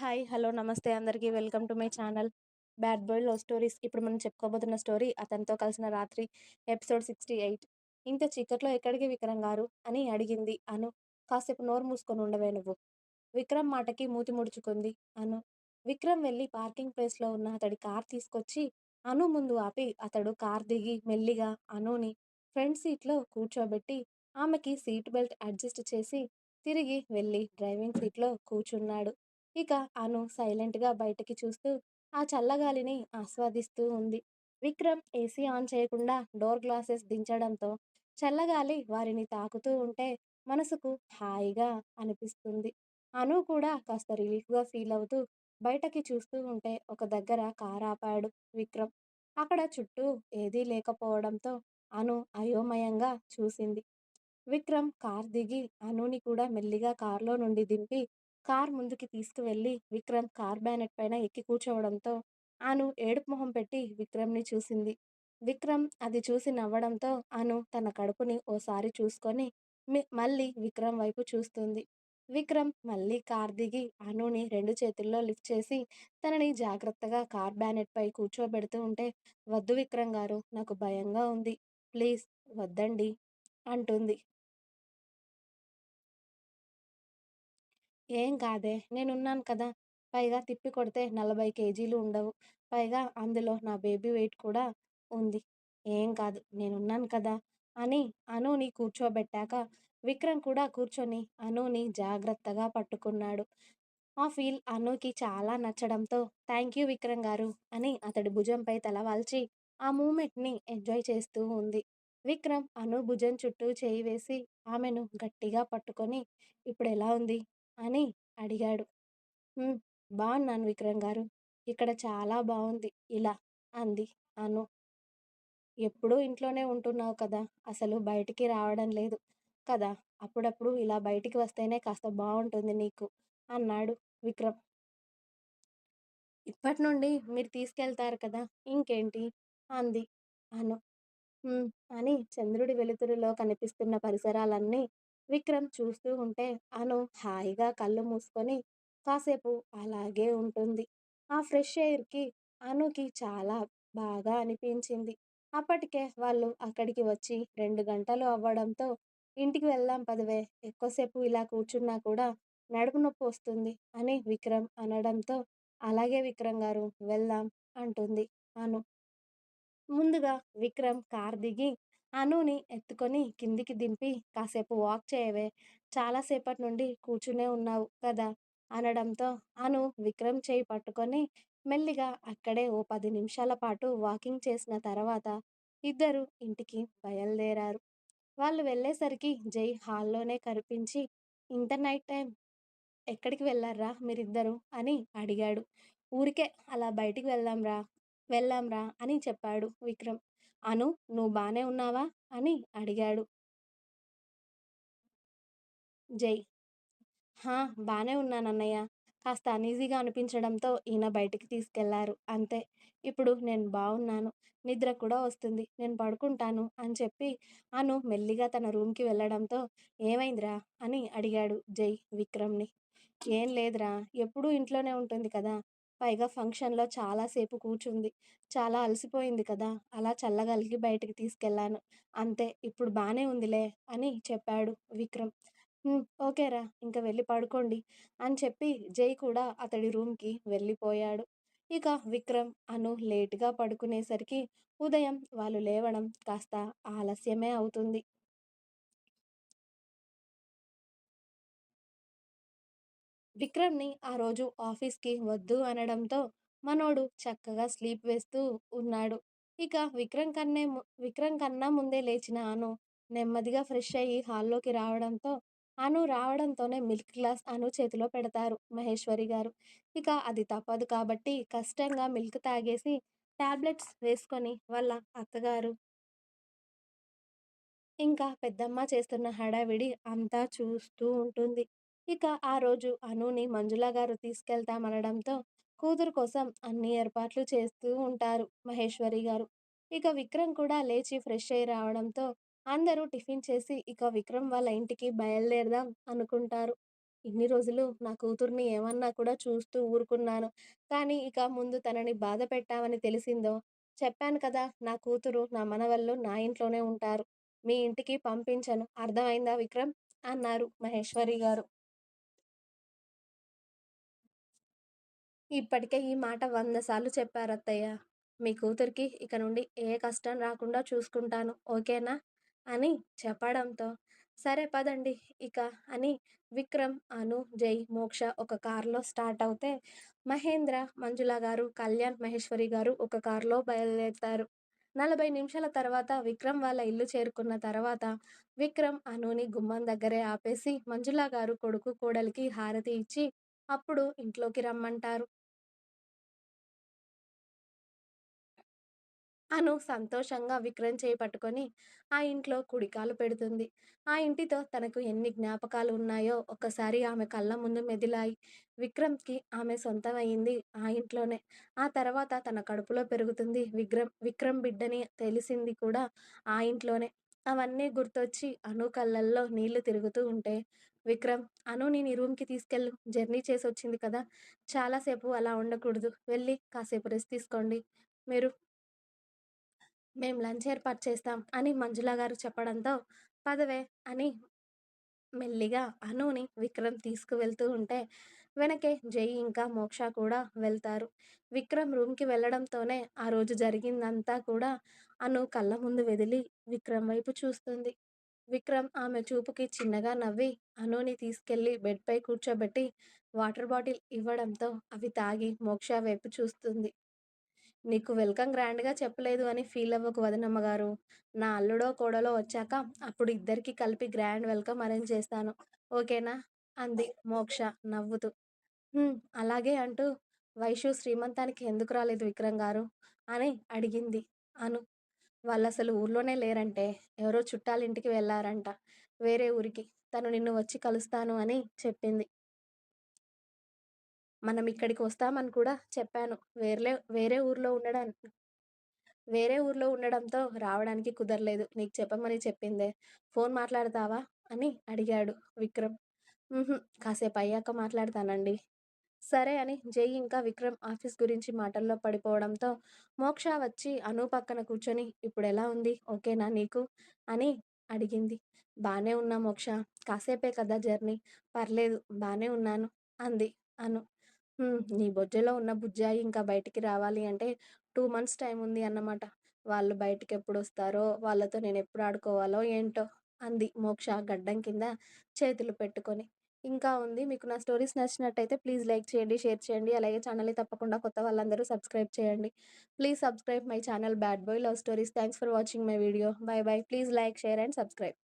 Hi. Hello. నమస్తే అందరికీ. Welcome to my channel. 'Bad boy love stories' ఇప్పుడు మనం చెప్పుకోబోతున్న స్టోరీ 'అతనితో కలిసిన రాత్రి' ఎపిసోడ్ 68. ఇంత చీకట్లో ఎక్కడికి విక్రమ్ గారు? అని అడిగింది అను. కాసేపు నోరు మూసుకొని ఉండవే నువ్వు. విక్రమ్ మాటకి మూతి ముడుచుకుంది అను. విక్రమ్ వెళ్ళి పార్కింగ్ ప్లేస్లో ఉన్న అతడి కార్ తీసుకొచ్చి అను ముందు ఆపి అతడు కార్ దిగి మెల్లిగా అనుని ఫ్రంట్ సీట్లో కూర్చోబెట్టి ఆమెకి సీట్ బెల్ట్ అడ్జస్ట్ చేసి తిరిగి వెళ్ళి డ్రైవింగ్ సీట్లో కూర్చున్నాడు. ఇక అను సైలెంట్గా బయటకి చూస్తూ ఆ చల్లగాలిని ఆస్వాదిస్తూ ఉంది. విక్రమ్ ఏసీ ఆన్ చేయకుండా డోర్ గ్లాసెస్ దించడంతో చల్లగాలి వారిని తాకుతూ ఉంటే మనసుకు హాయిగా అనిపిస్తుంది. అను కూడా కాస్త రిలీఫ్గా ఫీల్ అవుతూ బయటకి చూస్తూ ఉంటే ఒక దగ్గర కార్ ఆపాడు విక్రమ్. అక్కడ చుట్టూ ఏదీ లేకపోవడంతో అను అయోమయంగా చూసింది. విక్రమ్ కార్ దిగి అనుని కూడా మెల్లిగా కార్లో నుండి దింపి కార్ ముందుకి తీసుకువెళ్ళి విక్రమ్ కార్ బ్యానెట్ పైన ఎక్కి కూర్చోవడంతో అను ఏడుపు మొహం పెట్టి విక్రమ్ని చూసింది. విక్రమ్ అది చూసి నవ్వడంతో అను తన కడుపుని ఓసారి చూసుకొని మళ్ళీ విక్రమ్ వైపు చూస్తుంది. విక్రమ్ మళ్ళీ కార్ దిగి అనుని రెండు చేతుల్లో లిఫ్ట్ చేసి తనని జాగ్రత్తగా కార్ బ్యానెట్ పై కూర్చోబెడుతూ ఉంటే వద్దు విక్రమ్ గారు నాకు భయంగా ఉంది. ప్లీజ్ వద్దండి అంటుంది. ఏం కాదే నేనున్నాను కదా! పైగా తిప్పికొడితే నలభై కేజీలు ఉండవు. పైగా అందులో నా బేబీ వెయిట్ కూడా ఉంది. ఏం కాదు నేనున్నాను కదా! అని అనుని కూర్చోబెట్టాక విక్రమ్ కూడా కూర్చొని అనుని జాగ్రత్తగా పట్టుకున్నాడు. ఆ ఫీల్ అనుకి చాలా నచ్చడంతో థ్యాంక్ యూ విక్రమ్ గారు అని అతడి భుజంపై తలవాల్చి ఆ మూమెంట్ని ఎంజాయ్ చేస్తూ ఉంది. విక్రమ్ అను భుజం చుట్టూ చేయి వేసి ఆమెను గట్టిగా పట్టుకొని ఇప్పుడు ఎలా ఉంది? అని అడిగాడు. బాగున్నాను విక్రమ్ గారు ఇక్కడ చాలా బాగుంది ఇలా అంది అను. ఎప్పుడూ ఇంట్లోనే ఉంటున్నావు కదా! అసలు బయటికి రావడం లేదు కదా అప్పుడప్పుడు ఇలా బయటికి వస్తేనే కాస్త బాగుంటుంది నీకు అన్నాడు విక్రమ్. ఇప్పటి నుండి మీరు తీసుకెళ్తారు కదా ఇంకేంటి? అంది అను. అని చంద్రుడి వెలుతురులో కనిపిస్తున్న పరిసరాలన్నీ విక్రమ్ చూస్తూ ఉంటే అను హాయిగా కళ్ళు మూసుకొని కాసేపు అలాగే ఉంటుంది. ఆ ఫ్రెష్ ఎయిర్కి అనుకి చాలా బాగా అనిపించింది. అప్పటికే వాళ్ళు అక్కడికి వచ్చి రెండు గంటలు అవ్వడంతో ఇంటికి వెళ్దాం పదవే ఎక్కువసేపు ఇలా కూర్చున్నా కూడా నడుము నొప్పి వస్తుంది అని విక్రమ్ అనడంతో అలాగే విక్రమ్ గారు వెళ్దాం అంటుంది అను. ముందుగా విక్రమ్ కార్ దిగి అనుని ఎత్తుకొని కిందికి దింపి కాసేపు వాక్ చేయవే. చాలాసేపటి నుండి కూర్చునే ఉన్నావు కదా? అనడంతో అను విక్రమ్ చేయి పట్టుకొని మెల్లిగా అక్కడే ఓ పది నిమిషాల పాటు వాకింగ్ చేసిన తర్వాత ఇద్దరూ ఇంటికి బయలుదేరారు. వాళ్ళు వెళ్ళేసరికి జై హాల్లోనే కనిపించి ఇంత నైట్ టైం ఎక్కడికి వెళ్ళార్రా మీరిద్దరూ? అని అడిగాడు. ఊరికే అలా బయటికి వెళ్దాంరా వెళ్ళాంరా అని చెప్పాడు విక్రమ్. అను నువ్వు బాగానే ఉన్నావా? అని అడిగాడు. జై హా బాగానే ఉన్నానన్నయ్య. కాస్త అనీజీగా అనిపించడంతో ఈయన బయటికి తీసుకెళ్ళారు అంతే. ఇప్పుడు నేను బాగున్నాను నిద్ర కూడా వస్తుంది. నేను పడుకుంటాను అని చెప్పి అను మెల్లిగా తన రూమ్కి వెళ్ళడంతో ఏమైందిరా? అని అడిగాడు జై విక్రమ్ని ఏం లేదురా ఎప్పుడూ ఇంట్లోనే ఉంటుంది కదా! పైగా ఫంక్షన్లో చాలాసేపు కూర్చుంది. చాలా అలసిపోయింది కదా అలా చల్లగలిగి బయటికి తీసుకెళ్ళాను. అంతే ఇప్పుడు బానే ఉందిలే అని చెప్పాడు విక్రమ్. ఓకేరా ఇంక వెళ్ళి పడుకోండి అని చెప్పి జై కూడా అతడి రూమ్కి వెళ్ళిపోయాడు. ఇక విక్రమ్, అను లేటుగా పడుకునేసరికి ఉదయం వాళ్ళు లేవడం కాస్త ఆలస్యమే అవుతుంది. విక్రమ్ని ఆ రోజు ఆఫీస్కి వద్దు అనడంతో మనోడు చక్కగా స్లీప్ వేస్తూ ఉన్నాడు. ఇక విక్రమ్ కన్నే విక్రమ్ కన్నా ముందే లేచిన అను నెమ్మదిగా ఫ్రెష్ అయ్యి హాల్లోకి రావడంతో అను రావడంతోనే మిల్క్ గ్లాస్ అను చేతిలో పెడతారు మహేశ్వరి గారు. ఇక అది తప్పదు కాబట్టి కష్టంగా మిల్క్ తాగేసి టాబ్లెట్స్ వేసుకొని వాళ్ళ అత్తగారు ఇంకా పెద్దమ్మ చేస్తున్న హడావిడి అంతా చూస్తూ ఉంటుంది. ఇక ఆ రోజు అనుని మంజులగారు తీసుకెళ్తామనడంతో కూతురు కోసం అన్ని ఏర్పాట్లు చేస్తూ ఉంటారు మహేశ్వరి గారు. ఇక విక్రమ్ కూడా లేచి ఫ్రెష్ అయి రావడంతో అందరూ టిఫిన్ చేసి ఇక విక్రమ్ వాళ్ళ ఇంటికి బయలుదేరదాం అనుకుంటారు. ఇన్ని రోజులు నా కూతుర్ని ఏమన్నా కూడా చూస్తూ ఊరుకున్నాను. కానీ ఇక ముందు తనని బాధ పెట్టామని తెలిసిందో చెప్పాను కదా! నా కూతురు, నా మనవళ్ళు నా ఇంట్లోనే ఉంటారు. మీ ఇంటికి పంపించను. అర్థమైందా విక్రమ్? అన్నారు మహేశ్వరి గారు. ఇప్పటికే ఈ మాట వంద సార్లు చెప్పారత్తయ్య. మీ కూతురికి ఇక నుండి ఏ కష్టం రాకుండా చూసుకుంటాను. ఓకేనా? అని చెప్పడంతో సరే పదండి ఇక అని విక్రమ్, అను, జై, మోక్ష ఒక కారులో స్టార్ట్ అవుతే మహేంద్ర, మంజుల గారు, కళ్యాణ్, మహేశ్వరి గారు ఒక కారులో బయలుదేరుతారు. నలభై నిమిషాల తర్వాత విక్రమ్ వాళ్ళ ఇల్లు చేరుకున్న తర్వాత విక్రమ్ అనుని గుమ్మం దగ్గరే ఆపేసి మంజుల గారు కొడుకు కోడలికి హారతి ఇచ్చి అప్పుడు ఇంట్లోకి రమ్మంటారు. అను సంతోషంగా విక్రమ్ చేయి పట్టుకొని ఆ ఇంట్లో కుడికాలు పెడుతుంది. ఆ ఇంటితో తనకు ఎన్ని జ్ఞాపకాలు ఉన్నాయో ఒక్కసారి ఆమె కళ్ళ ముందు మెదిలాయి. విక్రమ్‌కి ఆమె సొంతమైంది ఆ ఇంట్లోనే. ఆ తర్వాత తన కడుపులో పెరుగుతుంది విక్రమ్ విక్రమ్ బిడ్డని తెలిసింది కూడా ఆ ఇంట్లోనే. అవన్నీ గుర్తొచ్చి అను కళ్ళల్లో నీళ్ళు తిరుగుతూ ఉంటే విక్రమ్, అనుని నేను రూమ్‌కి తీసుకెళ్ళు. జర్నీ చేసి వచ్చింది కదా! చాలాసేపు అలా ఉండకూడదు. వెళ్ళి కాసేపు రెస్ట్ తీసుకోండి. మీరు మేం లంచ్ ఏర్పాటు చేస్తాం అని మంజుల గారు చెప్పడంతో పదవే అని మెల్లిగా అనుని విక్రమ్ తీసుకువెళ్తూ ఉంటే వెనకే జై ఇంకా మోక్ష కూడా వెళ్తారు. విక్రమ్ రూమ్‌కి వెళ్ళడంతోనే ఆ రోజు జరిగిందంతా కూడా అను కళ్ళ ముందు వెదిలి విక్రమ్ వైపు చూస్తుంది. విక్రమ్ ఆమె చూపుకి చిన్నగా నవ్వి అనుని తీసుకెళ్ళి బెడ్‌పై కూర్చోబెట్టి వాటర్ బాటిల్ ఇవ్వడంతో అవి తాగి మోక్ష వైపు చూస్తుంది. నీకు వెల్కమ్ గ్రాండ్‌గా చెప్పలేదు అని ఫీల్ అవ్వక వదినమ్మ గారు నా అల్లుడో, కోడలో వచ్చాక అప్పుడు ఇద్దరికీ కలిపి గ్రాండ్ వెల్కమ్ అరేంజ్ చేస్తాను. ఓకేనా? అంది మోక్ష నవ్వుతూ. హ్మ్. అలాగే అంటూ వైషు శ్రీమంతానికి ఎందుకు రాలేదు విక్రమ్ గారు? అని అడిగింది అను. వాళ్ళసలు ఊర్లోనే లేరంటే. ఎవరో చుట్టాలింటికి వెళ్ళారంట. వేరే ఊరికి. తను నిన్ను వచ్చి కలుస్తాను అని చెప్పింది. మనం ఇక్కడికి వస్తామని కూడా చెప్పాను. వేర్లే వేరే ఊర్లో ఉండడం వేరే ఊర్లో ఉండడంతో రావడానికి కుదరలేదు. నీకు చెప్పమని చెప్పిందే. ఫోన్ మాట్లాడతావా? అని అడిగాడు విక్రమ్. కాసేపు అయ్యాక మాట్లాడతానండి. సరే అని జై ఇంకా విక్రమ్ ఆఫీస్ గురించి మాటల్లో పడిపోవడంతో మోక్ష వచ్చి అను పక్కన కూర్చొని ఇప్పుడు ఎలా ఉంది? ఓకేనా నీకు? అని అడిగింది. బాగానే ఉన్నా మోక్ష. కాసేపే కదా జర్నీ. పర్లేదు బాగానే ఉన్నాను అంది అను. హ్మ్. నీ బొజ్జలో ఉన్న బుజ్జాయి ఇంకా బయటికి రావాలి అంటే టూ మంత్స్ టైం ఉంది అన్నమాట. వాళ్ళు బయటికెప్పుడొస్తారో, వాళ్ళతో నేనెప్పుడు ఆడుకోవాలో ఏంటో? అంది మోక్ష గడ్డం కింద చేతులు పెట్టుకొని. ఇంకా ఉంది. మీకు నా స్టోరీస్ నచ్చినట్టయితే ప్లీజ్ లైక్ చేయండి, షేర్ చేయండి. అలాగే ఛానల్‌ని తప్పకుండా కొత్త వాళ్ళందరూ సబ్స్క్రైబ్ చేయండి. Please subscribe my channel bad boy love stories. Thanks for watching my video. Bye bye. Please like, share and subscribe.